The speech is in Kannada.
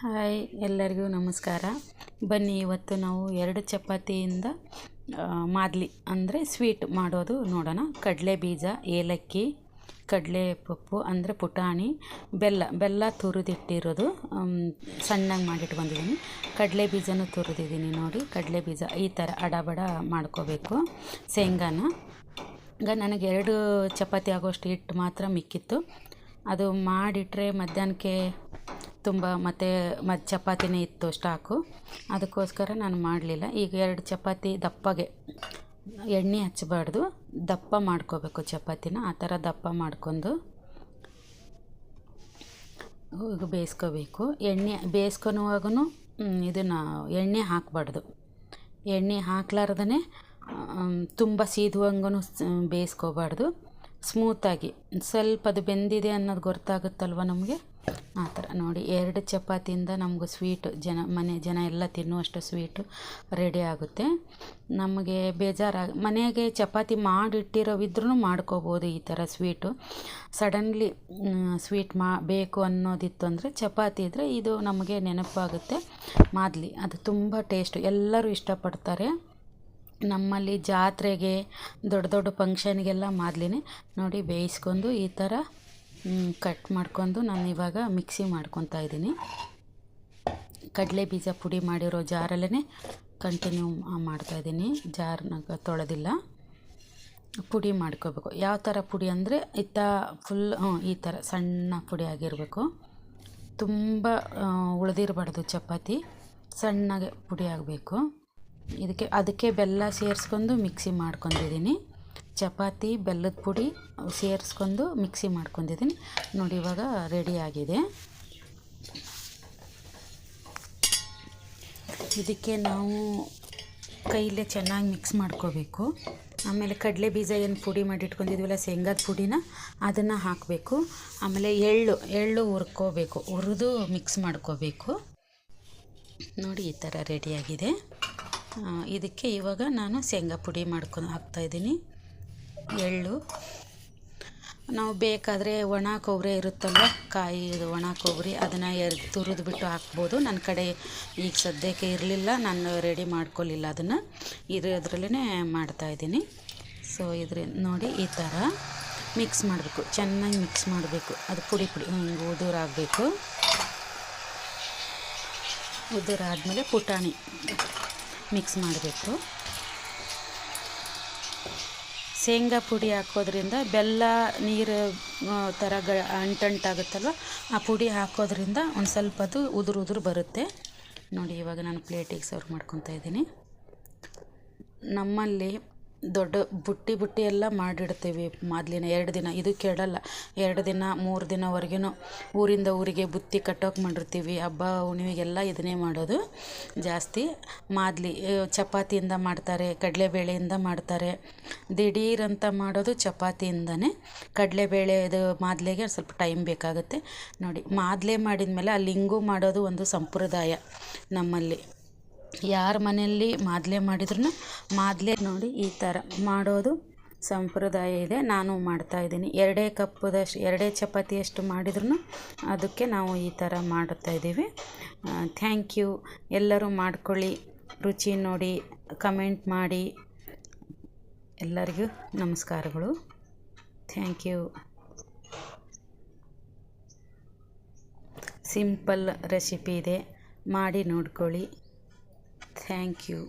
ಹಾಯ್ ಎಲ್ಲರಿಗೂ ನಮಸ್ಕಾರ. ಬನ್ನಿ ಇವತ್ತು ನಾವು ಎರಡು ಚಪಾತಿಯಿಂದ ಮಾದಲಿ ಅಂದರೆ ಸ್ವೀಟ್ ಮಾಡೋದು ನೋಡೋಣ. ಕಡಲೆ ಬೀಜ, ಏಲಕ್ಕಿ, ಕಡಲೆ ಪಪ್ಪು ಅಂದರೆ ಪುಟಾಣಿ, ಬೆಲ್ಲ ಬೆಲ್ಲ ತುರಿದಿಟ್ಟಿರೋದು ಸಣ್ಣಗೆ ಮಾಡಿಟ್ಟು ಬಂದಿದ್ದೀನಿ. ಕಡಲೆ ಬೀಜನೂ ತುರಿದಿದ್ದೀನಿ ನೋಡಿ. ಕಡಲೆ ಬೀಜ ಈ ಥರ ಅಡಬಡ ಮಾಡ್ಕೋಬೇಕು. ಶೇಂಗಾನ. ಈಗ ನನಗೆ ಎರಡು ಚಪಾತಿ ಆಗೋಷ್ಟು ಹಿಟ್ಟು ಮಾತ್ರ ಮಿಕ್ಕಿತ್ತು. ಅದು ಮಾಡಿಟ್ರೆ ಮಧ್ಯಾಹ್ನಕ್ಕೆ ತುಂಬ ಮತ್ತು ಮತ್ತು ಚಪಾತಿನೇ ಇತ್ತು ಸ್ಟಾಕು. ಅದಕ್ಕೋಸ್ಕರ ನಾನು ಮಾಡಲಿಲ್ಲ. ಈಗ ಎರಡು ಚಪಾತಿ ದಪ್ಪಗೆ ಎಣ್ಣೆ ಹಚ್ಚಬಾರ್ದು ದಪ್ಪ ಮಾಡ್ಕೋಬೇಕು ಚಪಾತಿನ. ಆ ಥರ ದಪ್ಪ ಮಾಡ್ಕೊಂಡು ಈಗ ಬೇಯಿಸ್ಕೋಬೇಕು. ಎಣ್ಣೆ ಬೇಯಿಸ್ಕೊನುವಾಗೂ ಇದನ್ನು ಎಣ್ಣೆ ಹಾಕಬಾರ್ದು. ಎಣ್ಣೆ ಹಾಕ್ಲಾರ್ದೇ ತುಂಬ ಸೀದುವಂಗೂ ಬೇಯಿಸ್ಕೋಬಾರ್ದು. ಸ್ಮೂತಾಗಿ. ಸ್ವಲ್ಪ ಅದು ಬೆಂದಿದೆ ಅನ್ನೋದು ಗೊತ್ತಾಗುತ್ತಲ್ವ ನಮಗೆ? ಆ ಥರ ನೋಡಿ. ಎರಡು ಚಪಾತಿಯಿಂದ ನಮ್ಗೆ ಸ್ವೀಟು ಜನ, ಮನೆ ಜನ ಎಲ್ಲ ತಿನ್ನುವಷ್ಟು ಸ್ವೀಟು ರೆಡಿ ಆಗುತ್ತೆ. ನಮಗೆ ಬೇಜಾರಾಗ ಮನೆಗೆ ಚಪಾತಿ ಮಾಡಿಟ್ಟಿರೋವಿದ್ರೂ ಮಾಡ್ಕೋಬೋದು ಈ ಥರ ಸ್ವೀಟು ಸಡನ್ಲಿ ಸ್ವೀಟ್ ಮಾ, ಬೇಕು ಅನ್ನೋದಿತ್ತು ಅಂದರೆ ಚಪಾತಿ ಇದ್ದರೆ ಇದು ನಮಗೆ ನೆನಪಾಗುತ್ತೆ ಮಾದಲಿ. ಅದು ತುಂಬ ಟೇಸ್ಟು ಎಲ್ಲರೂ ಇಷ್ಟಪಡ್ತಾರೆ. ನಮ್ಮಲ್ಲಿ ಜಾತ್ರೆಗೆ ದೊಡ್ಡ ದೊಡ್ಡ ಫಂಕ್ಷನ್ಗೆಲ್ಲ ಮಾದಲಿನೇ ನೋಡಿ ಬೇಯಿಸ್ಕೊಂಡು ಈ ಥರ ಕಟ್ ಮಾಡ್ಕೊಂಡು ನಾನು ಇವಾಗ ಮಿಕ್ಸಿ ಮಾಡ್ಕೊತಾ ಇದ್ದೀನಿ. ಕಡಲೆ ಬೀಜ ಪುಡಿ ಮಾಡಿರೋ ಜಾರಲ್ಲೇ ಕಂಟಿನ್ಯೂ ಮಾಡ್ತಾಯಿದ್ದೀನಿ ಜಾರ್ನಾಗ ತೊಳೆದಿಲ್ಲ. ಪುಡಿ ಮಾಡ್ಕೋಬೇಕು. ಯಾವ ಥರ ಪುಡಿ ಅಂದರೆ ಇತ್ತ ಫುಲ್ ಈ ಥರ ಸಣ್ಣ ಪುಡಿ ಆಗಿರಬೇಕು. ತುಂಬ ಉಳಿದಿರಬಾರ್ದು ಚಪಾತಿ. ಸಣ್ಣಗೆ ಪುಡಿ ಆಗಬೇಕು. ಇದಕ್ಕೆ, ಅದಕ್ಕೆ ಬೆಲ್ಲ ಸೇರಿಸ್ಕೊಂಡು ಮಿಕ್ಸಿ ಮಾಡ್ಕೊಂಡಿದ್ದೀನಿ. ಚಪಾತಿ, ಬೆಲ್ಲದ ಪುಡಿ ಸೇರಿಸ್ಕೊಂಡು ಮಿಕ್ಸಿ ಮಾಡ್ಕೊಂಡಿದ್ದೀನಿ. ನೋಡಿ, ಇವಾಗ ರೆಡಿ ಆಗಿದೆ. ಇದಕ್ಕೆ ನಾವು ಕೈಲೇ ಚೆನ್ನಾಗಿ ಮಿಕ್ಸ್ ಮಾಡ್ಕೋಬೇಕು. ಆಮೇಲೆ ಕಡಲೆ ಬೀಜ ಏನು ಪುಡಿ ಮಾಡಿ ಇಟ್ಕೊಂಡಿದ್ವಲ್ಲ, ಶೇಂಗಾದ ಪುಡಿನ, ಅದನ್ನು ಹಾಕಬೇಕು. ಆಮೇಲೆ ಎಳ್ಳು ಎಳ್ಳು ಹುರ್ಕೋಬೇಕು. ಹುರಿದು ಮಿಕ್ಸ್ ಮಾಡ್ಕೋಬೇಕು. ನೋಡಿ, ಈ ಥರ ರೆಡಿಯಾಗಿದೆ ಇದಕ್ಕೆ ಇವಾಗ ನಾನು ಶೇಂಗಾ ಪುಡಿ ಮಾಡ್ಕೊಂಡು ಹಾಕ್ತಾಯಿದ್ದೀನಿ ಎಳ್ಳು. ನಾವು ಬೇಕಾದರೆ ಒಣ ಕೊಬ್ಬರಿ ಇರುತ್ತಲ್ಲ ಕಾಯಿ ಇದು ಒಣ ಕೊಬ್ಬರಿ ಅದನ್ನು ಎರ್ ತುರಿದು ಬಿಟ್ಟು ಹಾಕ್ಬೋದು. ನನ್ನ ಕಡೆ ಈಗ ಸದ್ಯಕ್ಕೆ ಇರಲಿಲ್ಲ, ನಾನು ರೆಡಿ ಮಾಡ್ಕೊಳ್ಳಿಲ್ಲ ಅದನ್ನು. ಇರೋದ್ರಲ್ಲೇ ಮಾಡ್ತಾಯಿದ್ದೀನಿ ಸೊ ಇದ್ರ ನೋಡಿ ಈ ಥರ ಮಿಕ್ಸ್ ಮಾಡಬೇಕು, ಚೆನ್ನಾಗಿ ಮಿಕ್ಸ್ ಮಾಡಬೇಕು. ಅದು ಪುಡಿ ಪುಡಿ ಹಿಂಗೆ ಉದುರಾಗಬೇಕು ಉದುರಾದಮೇಲೆ ಪುಟಾಣಿ ಮಿಕ್ಸ್ ಮಾಡಬೇಕು. ಶೇಂಗಾ ಪುಡಿ ಹಾಕೋದ್ರಿಂದ ಬೆಲ್ಲ, ನೀರು ಥರ ಗ, ಅಂಟಂಟಾಗುತ್ತಲ್ವ, ಆ ಪುಡಿ ಹಾಕೋದ್ರಿಂದ ಒಂದು ಸ್ವಲ್ಪ ಅದು ಉದುರು ಉದುರು ಬರುತ್ತೆ. ನೋಡಿ ಇವಾಗ ನಾನು ಪ್ಲೇಟಿಗೆ ಸರ್ವ್ ಮಾಡ್ಕೊತಾ ಇದ್ದೀನಿ. ನಮ್ಮಲ್ಲಿ ದೊಡ್ಡ ಬುಟ್ಟಿ ಬುಟ್ಟಿ ಎಲ್ಲ ಮಾಡಿಡ್ತೀವಿ ಮೊದಲಿನ ಎರಡು ದಿನ. ಇದು ಕೆಡಲ್ಲ ಎರಡು ದಿನ, ಮೂರು ದಿನವರೆಗೂ ಊರಿಂದ ಊರಿಗೆ ಬುತ್ತಿ ಕಟ್ಟೋಕೆ ಮಾಡಿರ್ತೀವಿ. ಹಬ್ಬ, ಹುಣ್ಣಿಮೆಗೆಲ್ಲ ಇದನ್ನೇ ಮಾಡೋದು ಜಾಸ್ತಿ. ಮಾದಲಿ ಚಪಾತಿಯಿಂದ ಮಾಡ್ತಾರೆ, ಕಡಲೆಬೇಳೆಯಿಂದ ಮಾಡ್ತಾರೆ. ದಿಢೀರಂತ ಮಾಡೋದು ಚಪಾತಿಯಿಂದನೇ. ಕಡಲೆಬೇಳೆ ಇದು ಮಾದಲಿಗೆ ಸ್ವಲ್ಪ ಟೈಮ್ ಬೇಕಾಗುತ್ತೆ. ನೋಡಿ, ಮಾದಲೇ ಮಾಡಿದ ಮೇಲೆ ಆ ಲಿಂಗು ಮಾಡೋದು ಒಂದು ಸಂಪ್ರದಾಯ ನಮ್ಮಲ್ಲಿ. ಯಾರ ಮನೆಯಲ್ಲಿ ಮಾದಲೆ ಮಾಡಿದ್ರು ಮಾದಲೆ ನೋಡಿ ಈ ಥರ ಮಾಡೋದು ಸಂಪ್ರದಾಯ ಇದೆ. ನಾನು ಮಾಡ್ತಾಯಿದ್ದೀನಿ ಎರಡೇ ಕಪ್ಪದಷ್ಟು, ಎರಡೇ ಚಪಾತಿಯಷ್ಟು ಮಾಡಿದ್ರು ಅದಕ್ಕೆ ನಾವು ಈ ಥರ ಮಾಡ್ತಾಯಿದ್ದೀವಿ ಥ್ಯಾಂಕ್ ಯು. ಎಲ್ಲರೂ ಮಾಡ್ಕೊಳ್ಳಿ. ರುಚಿ ನೋಡಿ, ಕಮೆಂಟ್ ಮಾಡಿ. ಎಲ್ಲರಿಗೂ ನಮಸ್ಕಾರಗಳು. Thank you. ಸಿಂಪಲ್ ರೆಸಿಪಿ ಇದೆ. ಮಾಡಿ ನೋಡ್ಕೊಳ್ಳಿ. Thank you